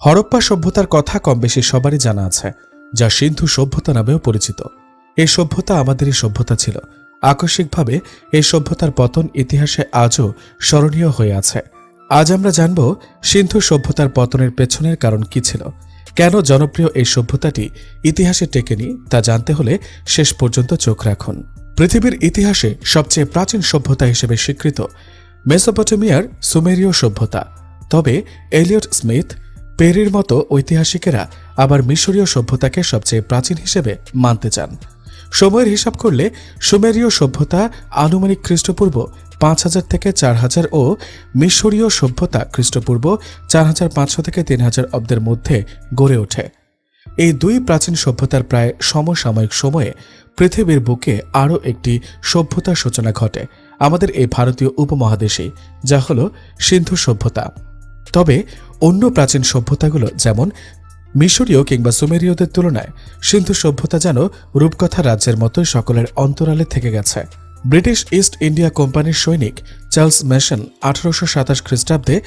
হরপ্পা সভ্যতার কথা কম বেশি সবারই জানা আছে, যা সিন্ধু সভ্যতা নামেও পরিচিত। এই সভ্যতা আমাদেরই সভ্যতা ছিল। আকস্মিকভাবে এই সভ্যতার পতন ইতিহাসে আজও স্মরণীয় হয়ে আছে। আজ আমরা জানব সিন্ধু সভ্যতার পতনের পেছনের কারণ কি ছিল। কেন জনপ্রিয় এই সভ্যতাটি ইতিহাসে টেকেনি, তা জানতে হলে শেষ পর্যন্ত চোখ রাখুন। পৃথিবীর ইতিহাসে সবচেয়ে প্রাচীন সভ্যতা হিসেবে স্বীকৃত মেসোপটেমিয়ার সুমেরীয় সভ্যতা। তবে এলিয়ট স্মিথ পেরির মতো ঐতিহাসিকেরা আবার মিশরীয় সভ্যতাকে সবচেয়ে প্রাচীন হিসেবে মানতে চান। সময়ের হিসাব করলে সুমেরীয় সভ্যতা আনুমানিক খ্রিস্টপূর্ব পাঁচ হাজার থেকে চার হাজার ও মিশরীয় সভ্যতা খ্রিস্টপূর্ব চার হাজার পাঁচশো থেকে তিন হাজার অব্দের মধ্যে গড়ে ওঠে। এই দুই প্রাচীন সভ্যতার প্রায় সমসাময়িক সময়ে পৃথিবীর বুকে আরও একটি সভ্যতার সূচনা ঘটে আমাদের এই ভারতীয় উপমহাদেশেই, যা হল সিন্ধু সভ্যতা। তবে অন্য প্রাচীন সভ্যতাগুলো যেমন মিশরীয় কিংবা সুমেরীয়দের তুলনায় সিন্ধু সভ্যতা যেন রূপকথা রাজ্যের মতোই সকলের অন্তরালে থেকে গেছে। ব্রিটিশ ইস্ট ইন্ডিয়া কোম্পানির সৈনিক চার্লস মেশন আঠারোশো সাতাশ খ্রিস্টাব্দে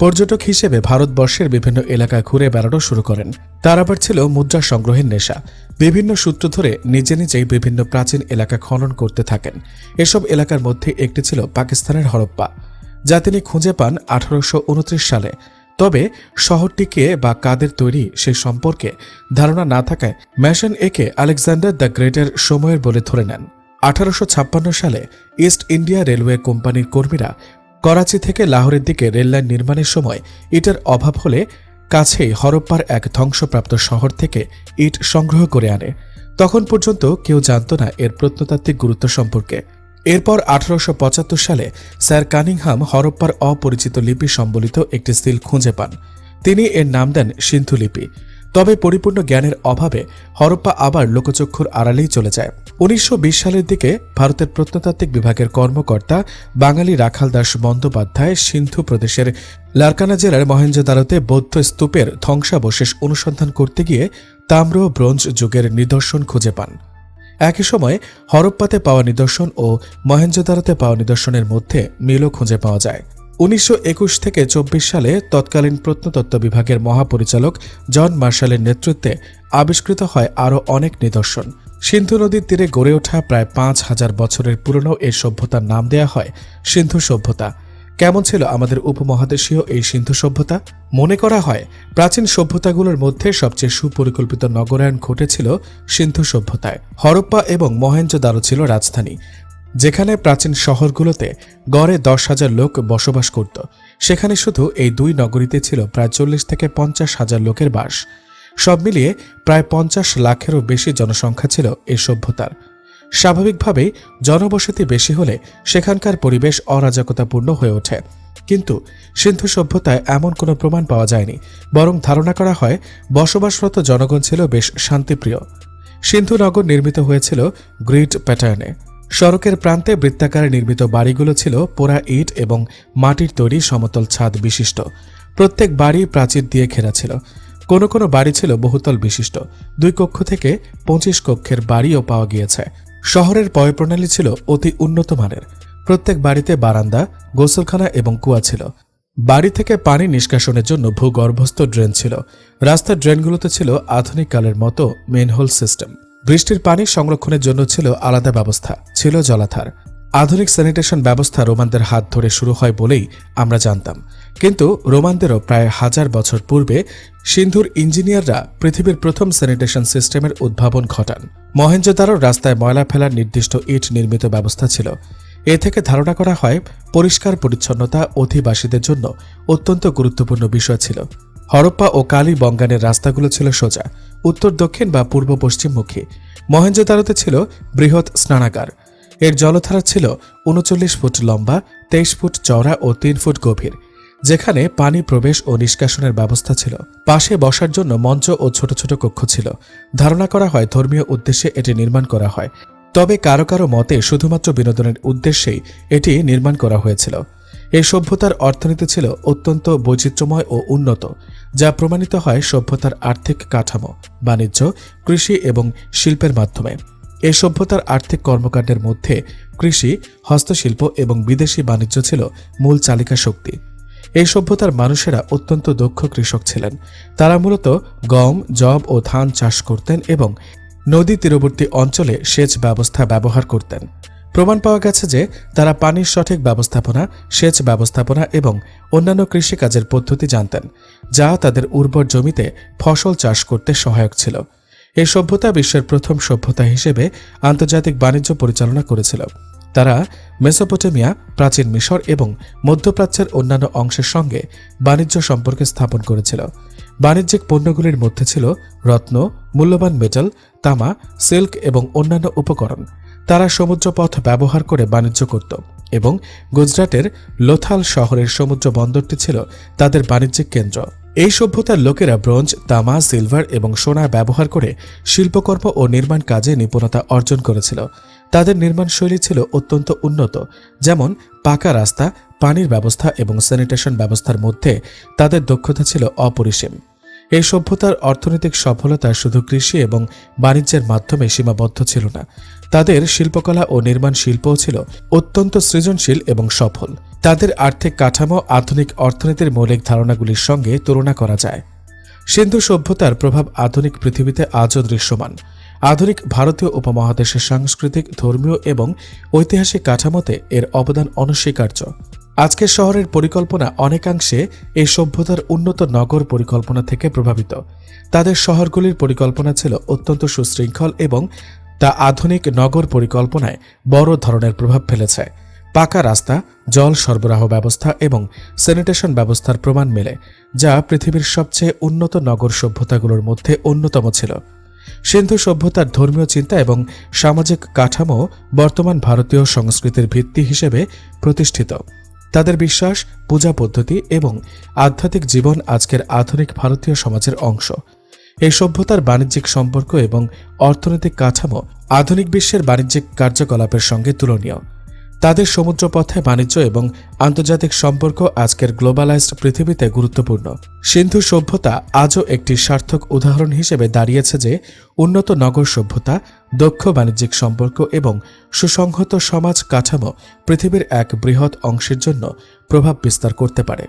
পর্যটক হিসেবে ভারতবর্ষের বিভিন্ন এলাকা ঘুরে বেড়ানো শুরু করেন। তার আবার ছিল মুদ্রা সংগ্রহের নেশা। বিভিন্ন সূত্র ধরে নিজে নিজেই বিভিন্ন প্রাচীন এলাকা খনন করতে থাকেন। এসব এলাকার মধ্যে একটি ছিল পাকিস্তানের হরপ্পা, যা তিনি খুঁজে পান আঠারোশো উনত্রিশ সালে। তবে শহরটিকে বা কাদের তৈরি সে সম্পর্কে ধারণা না থাকায় ম্যাশন একে আলেকজান্ডার দ্য গ্রেটের সময়ের বলে ধরে নেন। আঠারোশ ছাপ্পান্ন সালে ইস্ট ইন্ডিয়া রেলওয়ে কোম্পানির কর্মীরা করাচি থেকে লাহোরের দিকে রেললাইন নির্মাণের সময় ইটের অভাব হলে কাছেই হরপ্পার এক ধ্বংসপ্রাপ্ত শহর থেকে ইট সংগ্রহ করে আনে। তখন পর্যন্ত কেউ জানত না এর প্রত্নতাত্ত্বিক গুরুত্ব সম্পর্কে। এরপর আঠারোশো পঁচাত্তর সালে স্যার কানিংহাম হরপ্পার অপরিচিত লিপি সম্বলিত একটি সিল খুঁজে পান। তিনি এর নাম দেন সিন্ধু লিপি। তবে পরিপূর্ণ জ্ঞানের অভাবে হরপ্পা আবার লোকচক্ষুর আড়ালেই চলে যায়। উনিশশো বিশ সালের দিকে ভারতের প্রত্নতাত্ত্বিক বিভাগের কর্মকর্তা বাঙালি রাখাল দাস বন্দ্যোপাধ্যায় সিন্ধু প্রদেশের লারকানা জেলার মহেঞ্জোদারোতে বৌদ্ধ স্তূপের ধ্বংসাবশেষ অনুসন্ধান করতে গিয়ে তাম্র ব্রোঞ্জ যুগের নিদর্শন খুঁজে পান। একই সময়ে হরপ্পাতে পাওয়া নিদর্শন ও মহেঞ্জোদারোতে পাওয়া নিদর্শনের মধ্যে মিলও খুঁজে পাওয়া যায়। উনিশশো একুশ থেকে চব্বিশ সালে তৎকালীন প্রত্নতত্ত্ব বিভাগের মহাপরিচালক জন মার্শালের নেতৃত্বে আবিষ্কৃত হয় আরও অনেক নিদর্শন। সিন্ধু নদীর তীরে গড়ে ওঠা প্রায় পাঁচ হাজার বছরের পুরনো এই সভ্যতার নাম দেয়া হয় সিন্ধু সভ্যতা। কেমন ছিল আমাদের উপমহাদেশীয় এই সিন্ধু সভ্যতা? মনে করা হয়, প্রাচীন সভ্যতাগুলোর মধ্যে সবচেয়ে সুপরিকল্পিত নগরায়ন ঘটেছিল সিন্ধু সভ্যতায়। হরপ্পা এবং মহেঞ্জোদারো ছিল রাজধানী, যেখানে প্রাচীন শহরগুলোতে গড়ে দশ হাজার লোক বসবাস করত। সেখানে শুধু এই দুই নগরীতে ছিল প্রায় চল্লিশ থেকে পঞ্চাশ হাজার লোকের বাস। সব মিলিয়ে প্রায় পঞ্চাশ লাখেরও বেশি জনসংখ্যা ছিল এই সভ্যতার। স্বাভাবিকভাবেই জনবসতি বেশি হলে সেখানকার পরিবেশ অরাজকতাপূর্ণ হয়ে ওঠে। কিন্তু সিন্ধু সভ্যতায় এমন কোনো প্রমাণ পাওয়া যায়নি, বরং ধারণা করা হয় বসবাসরত জনগণ ছিল বেশ শান্তিপ্রিয়। সিন্ধুনগর নির্মিত হয়েছিল গ্রিড প্যাটার্নে। সড়কের প্রান্তে বৃত্তাকারে নির্মিত বাড়িগুলো ছিল পোড়া ইট এবং মাটির তৈরি সমতল ছাদ বিশিষ্ট। প্রত্যেক বাড়ি প্রাচীর দিয়ে ঘেরা ছিল। কোনো কোনো বাড়ি ছিল বহুতল বিশিষ্ট। দুই কক্ষ থেকে পঁচিশ কক্ষের বাড়িও পাওয়া গিয়েছে। শহরের পয়প্রণালী ছিল অতি উন্নত মানের প্রত্যেক বাড়িতে বারান্দা, গোসলখানা এবং কুয়া ছিল। বাড়ি থেকে পানি নিষ্কাশনের জন্য ভূগর্ভস্থ ড্রেন ছিল। রাস্তার ড্রেনগুলোতে ছিল আধুনিক কালের মতো মেনহোল সিস্টেম। বৃষ্টির পানি সংরক্ষণের জন্য ছিল আলাদা ব্যবস্থা, ছিল জলাধার। আধুনিক স্যানিটেশন ব্যবস্থা রোমানদের হাত ধরে শুরু হয় বলেই আমরা জানতাম। কিন্তু রোমানদেরও প্রায় হাজার বছর পূর্বে সিন্ধুর ইঞ্জিনিয়াররা পৃথিবীর প্রথম স্যানিটেশন সিস্টেমের উদ্ভাবন ঘটান। মহেঞ্জোদারো রাস্তায় ময়লা ফেলার নির্দিষ্ট ইট নির্মিত ব্যবস্থা ছিল। এ থেকে ধারণা করা হয়, পরিষ্কার পরিচ্ছন্নতা অধিবাসীদের জন্য অত্যন্ত গুরুত্বপূর্ণ বিষয় ছিল। হরপ্পা ও কালী বঙ্গানের রাস্তাগুলো ছিল সোজা, উত্তর, দক্ষিণ বা পূর্ব পশ্চিমমুখী। মহেঞ্জোদারোতে ছিল বৃহৎ স্নানাগার। এর জলধারা ছিল উনচল্লিশ ফুট লম্বা, তেইশ ফুট চওড়া ও তিন ফুট গভীর। যেখানে পানি প্রবেশ ও নিষ্কাশনের ব্যবস্থা ছিল। পাশে বসার জন্য মঞ্চ ও ছোট ছোট কক্ষ ছিল। ধারণা করা হয় ধর্মীয় উদ্দেশ্যে এটি নির্মাণ করা হয়। তবে কারও কারও মতে শুধুমাত্র বিনোদনের উদ্দেশ্যেই এটি নির্মাণ করা হয়েছিল। এই সভ্যতার অর্থনীতি ছিল অত্যন্ত বৈচিত্র্যময় ও উন্নত, যা প্রমাণিত হয় সভ্যতার আর্থিক কাঠামো, বাণিজ্য, কৃষি এবং শিল্পের মাধ্যমে। এই সভ্যতার আর্থিক কর্মকাণ্ডের মধ্যে কৃষি, হস্তশিল্প এবং বিদেশি বাণিজ্য ছিল মূল চালিকা শক্তি এই সভ্যতার মানুষেরা অত্যন্ত দক্ষ কৃষক ছিলেন। তারা মূলত গম জব ও ধান চাষ করতেন এবং নদী তীরবর্তী অঞ্চলে সেচ ব্যবস্থা ব্যবহার করতেন। প্রমাণ পাওয়া গেছে যে তারা পানির সঠিক ব্যবস্থাপনা, সেচ ব্যবস্থাপনা এবং অন্যান্য কৃষিকাজের পদ্ধতি জানতেন, যা তাদের উর্বর জমিতে ফসল চাষ করতে সহায়ক ছিল। এই সভ্যতা বিশ্বের প্রথম সভ্যতা হিসেবে আন্তর্জাতিক বাণিজ্য পরিচালনা করেছিল। তারা মেসোপটেমিয়া, প্রাচীন মিশর এবং মধ্যপ্রাচ্যের অন্যান্য অংশের সঙ্গে বাণিজ্য সম্পর্ক স্থাপন করেছিল। বাণিজ্যিক পণ্যগুলির মধ্যে ছিল রত্ন, মূল্যবান মেটাল, তামা, সিল্ক এবং অন্যান্য উপকরণ। তারা সমুদ্রপথ ব্যবহার করে বাণিজ্য করত এবং গুজরাটের লোথাল শহরের সমুদ্র বন্দরটি ছিল তাদের বাণিজ্যিক কেন্দ্র। এই সভ্যতার লোকেরা ব্রোঞ্জ তামা সিলভার এবং সোনা ব্যবহার করে শিল্পকর্ম ও নির্মাণ কাজে নিপুণতা অর্জন করেছিল। তাদের নির্মাণ শৈলী ছিল অত্যন্ত উন্নত, যেমন পাকা রাস্তা, পানির ব্যবস্থা এবং স্যানিটেশন ব্যবস্থার মধ্যে তাদের দক্ষতা ছিল অপরিসীম। এই সভ্যতার অর্থনৈতিক সফলতা শুধু কৃষি এবং বাণিজ্যের মাধ্যমে সীমাবদ্ধ ছিল না, তাদের শিল্পকলা ও নির্মাণ শিল্পও ছিল অত্যন্ত সৃজনশীল এবং সফল। তাদের আর্থিক কাঠামো, আধুনিক অর্থনীতির মৌলিক ধারণাগুলির সঙ্গে তুলনা করা যায়। সিন্ধু সভ্যতার প্রভাব আধুনিক পৃথিবীতে আজও দৃশ্যমান। আধুনিক ভারতীয় উপমহাদেশের সাংস্কৃতিক, ধর্মীয় এবং ঐতিহাসিক কাঠামোতে এর অবদান অনস্বীকার্য। আজকের শহরের পরিকল্পনা অনেকাংশে এই সভ্যতার উন্নত নগর পরিকল্পনা থেকে প্রভাবিত। তাদের শহরগুলির পরিকল্পনা ছিল অত্যন্ত সুশৃঙ্খল এবং তা আধুনিক নগর পরিকল্পনায় বড় ধরনের প্রভাব ফেলেছে। পাকা রাস্তা, জল সরবরাহ ব্যবস্থা এবং স্যানিটেশন ব্যবস্থার প্রমাণ মেলে, যা পৃথিবীর সবচেয়ে উন্নত নগর সভ্যতাগুলোর মধ্যে অন্যতম ছিল। সিন্ধু সভ্যতার ধর্মীয় চিন্তা এবং সামাজিক কাঠামো বর্তমান ভারতীয় সংস্কৃতির ভিত্তি হিসেবে প্রতিষ্ঠিত। তাদের বিশ্বাস, পূজা পদ্ধতি এবং আধ্যাত্মিক জীবন আজকের আধুনিক ভারতীয় সমাজের অংশ। এই সভ্যতার বাণিজ্যিক সম্পর্ক এবং অর্থনৈতিক কাঠামো আধুনিক বিশ্বের বাণিজ্যিক কার্যকলাপের সঙ্গে তুলনীয়। তাদের সমুদ্রপথে বাণিজ্য এবং আন্তর্জাতিক সম্পর্ক আজকের গ্লোবালাইজড পৃথিবীতে গুরুত্বপূর্ণ। সিন্ধু সভ্যতা আজও একটি সার্থক উদাহরণ হিসেবে দাঁড়িয়েছে যে, উন্নত নগর সভ্যতা, দক্ষ বাণিজ্যিক সম্পর্ক এবং সুসংহত সমাজ কাঠামো পৃথিবীর এক বৃহৎ অংশের জন্য প্রভাব বিস্তার করতে পারে।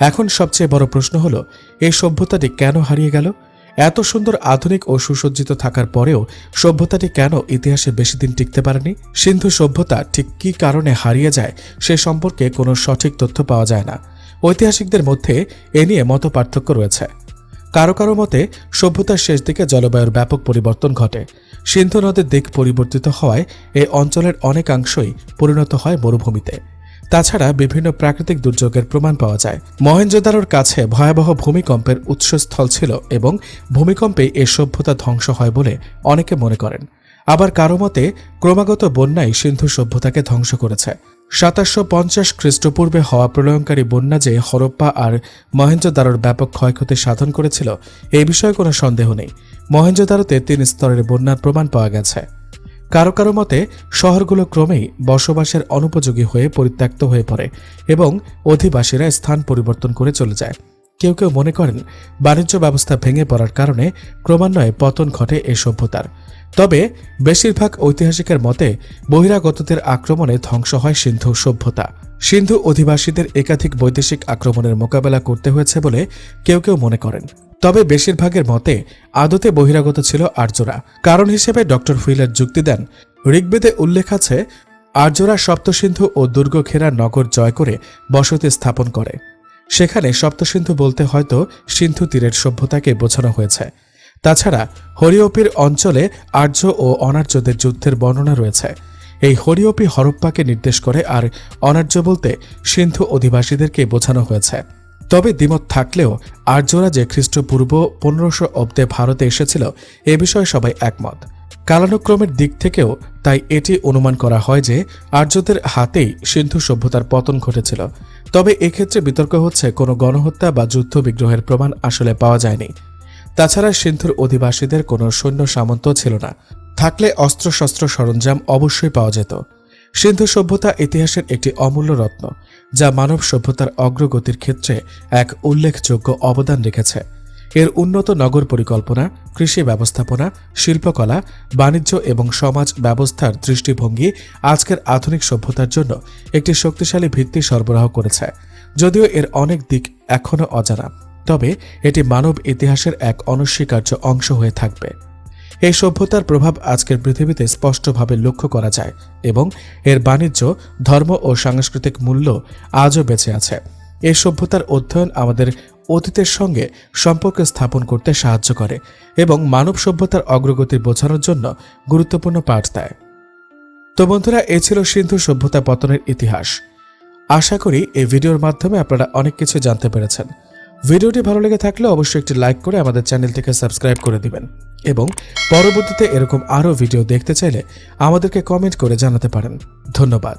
এখন সবচেয়ে বড় প্রশ্ন হল, এই সভ্যতাটি কেন হারিয়ে গেল? এত সুন্দর আধুনিক ও সুসজ্জিত থাকার পরেও সভ্যতাটি কেন ইতিহাসে বেশি দিন টিকতে পারেনি? সিন্ধু সভ্যতা ঠিক কী কারণে হারিয়ে যায় সে সম্পর্কে কোনো সঠিক তথ্য পাওয়া যায় না। ঐতিহাসিকদের মধ্যে এ নিয়ে মত পার্থক্য রয়েছে। কারও কারও মতে, সভ্যতার শেষ দিকে জলবায়ুর ব্যাপক পরিবর্তন ঘটে। সিন্ধু নদের দিক পরিবর্তিত হওয়ায় এই অঞ্চলের অনেকাংশই পরিণত হয় মরুভূমিতে। তাছাড়া বিভিন্ন প্রাকৃতিক দুর্যোগের প্রমাণ পাওয়া যায়। মহেঞ্জোদারোর কাছে ভয়াবহ ভূমিকম্পের উৎসস্থল ছিল এবং ভূমিকম্পে এ সভ্যতা ধ্বংস হয় বলে অনেকে মনে করেন। আবার কারও মতে, ক্রমাগত বন্যাই সিন্ধু সভ্যতাকে ধ্বংস করেছে। সাতাশশো পঞ্চাশ খ্রিস্টপূর্বে হওয়া প্রলয়ঙ্কারী বন্যা যে হরপ্পা আর মহেঞ্জোদারোর ব্যাপক ক্ষয়ক্ষতি সাধন করেছিল এই বিষয়ে কোনো সন্দেহ নেই। মহেঞ্জোদারোতে তিন স্তরের বন্যার প্রমাণ পাওয়া গেছে। কারও কারও মতে, শহরগুলো ক্রমেই বসবাসের অনুপযোগী হয়ে পরিত্যক্ত হয়ে পড়ে এবং অধিবাসীরা স্থান পরিবর্তন করে চলে যায়। কেউ কেউ মনে করেন, বাণিজ্য ব্যবস্থা ভেঙে পড়ার কারণে ক্রমান্বয়ে পতন ঘটে এই সভ্যতার। তবে বেশিরভাগ ঐতিহাসিকের মতে, বহিরাগতদের আক্রমণে ধ্বংস হয় সিন্ধু সভ্যতা। সিন্ধু অধিবাসীদের একাধিক বৈদেশিক আক্রমণের মোকাবেলা করতে হয়েছে বলে কেউ কেউ মনে করেন। তবে বেশিরভাগের মতে আদতে বহিরাগত ছিল আর্যরা। কারণ হিসেবে ডক্টর হুইলার যুক্তি দেন, ঋগ্বেদে উল্লেখ আছে, আর্যরা সপ্তসিন্ধু ও দুর্গ ঘেরা নগর জয় করে বসতি স্থাপন করে। সেখানে সপ্তসিন্ধু বলতে হয়তো সিন্ধু তীরের সভ্যতাকে বোঝানো হয়েছে। তাছাড়া হরিওপির অঞ্চলে আর্য ও অনার্যদের যুদ্ধের বর্ণনা রয়েছে। এই হরিওপি হরপ্পাকে নির্দেশ করে আর অনার্য বলতে সিন্ধু অধিবাসীদেরকে বোঝানো হয়েছে। তবে দ্বিমত থাকলেও আর্যরা যে খ্রিস্টপূর্ব পনেরোশো অব্দে ভারতে এসেছিল, এ বিষয়ে সবাই একমত। কালানুক্রমের দিক থেকেও তাই এটি অনুমান করা হয় যে আর্যদের হাতেই সিন্ধু সভ্যতার পতন ঘটেছিল। তবে এক্ষেত্রে বিতর্ক হচ্ছে কোনো গণহত্যা বা যুদ্ধ বিগ্রহের প্রমাণ আসলে পাওয়া যায়নি। তাছাড়া সিন্ধুর অধিবাসীদের কোনো সৈন্য সামন্ত ছিল না। থাকলে অস্ত্রশস্ত্র সরঞ্জাম অবশ্যই পাওয়া যেত। সিন্ধু সভ্যতা ইতিহাসের একটি অমূল্য রত্ন, যা মানব সভ্যতার অগ্রগতির ক্ষেত্রে এক উল্লেখযোগ্য অবদান রেখেছে। এর উন্নত নগর পরিকল্পনা, কৃষি ব্যবস্থাপনা, শিল্পকলা, বাণিজ্য এবং সমাজ ব্যবস্থার দৃষ্টিভঙ্গি আজকের আধুনিক সভ্যতার জন্য একটি শক্তিশালী ভিত্তি সরবরাহ করেছে, যদিও এর অনেক দিক এখনও অজানা। তবে এটি মানব ইতিহাসের এক অনস্বীকার্য অংশ হয়ে থাকবে। এই সভ্যতার প্রভাব আজকের পৃথিবীতে স্পষ্টভাবে লক্ষ্য করা যায় এবং এর বাণিজ্য, ধর্ম ও সাংস্কৃতিক মূল্য আজও বেঁচে আছে। এই সভ্যতার অধ্যয়ন আমাদের অতীতের সঙ্গে সম্পর্ক স্থাপন করতে সাহায্য করে এবং মানব সভ্যতার অগ্রগতি বোঝানোর জন্য গুরুত্বপূর্ণ পাঠ দেয়। তো বন্ধুরা, এ ছিল সিন্ধু সভ্যতা পতনের ইতিহাস। আশা করি এই ভিডিওর মাধ্যমে আপনারা অনেক কিছু জানতে পেরেছেন। ভিডিওটি ভালো লেগে থাকলে অবশ্যই একটি লাইক করে আমাদের চ্যানেল থেকে সাবস্ক্রাইব করে দিবেন। এবং পরবর্তীতে এরকম আরও ভিডিও দেখতে চাইলে আমাদেরকে কমেন্ট করে জানাতে পারেন। ধন্যবাদ।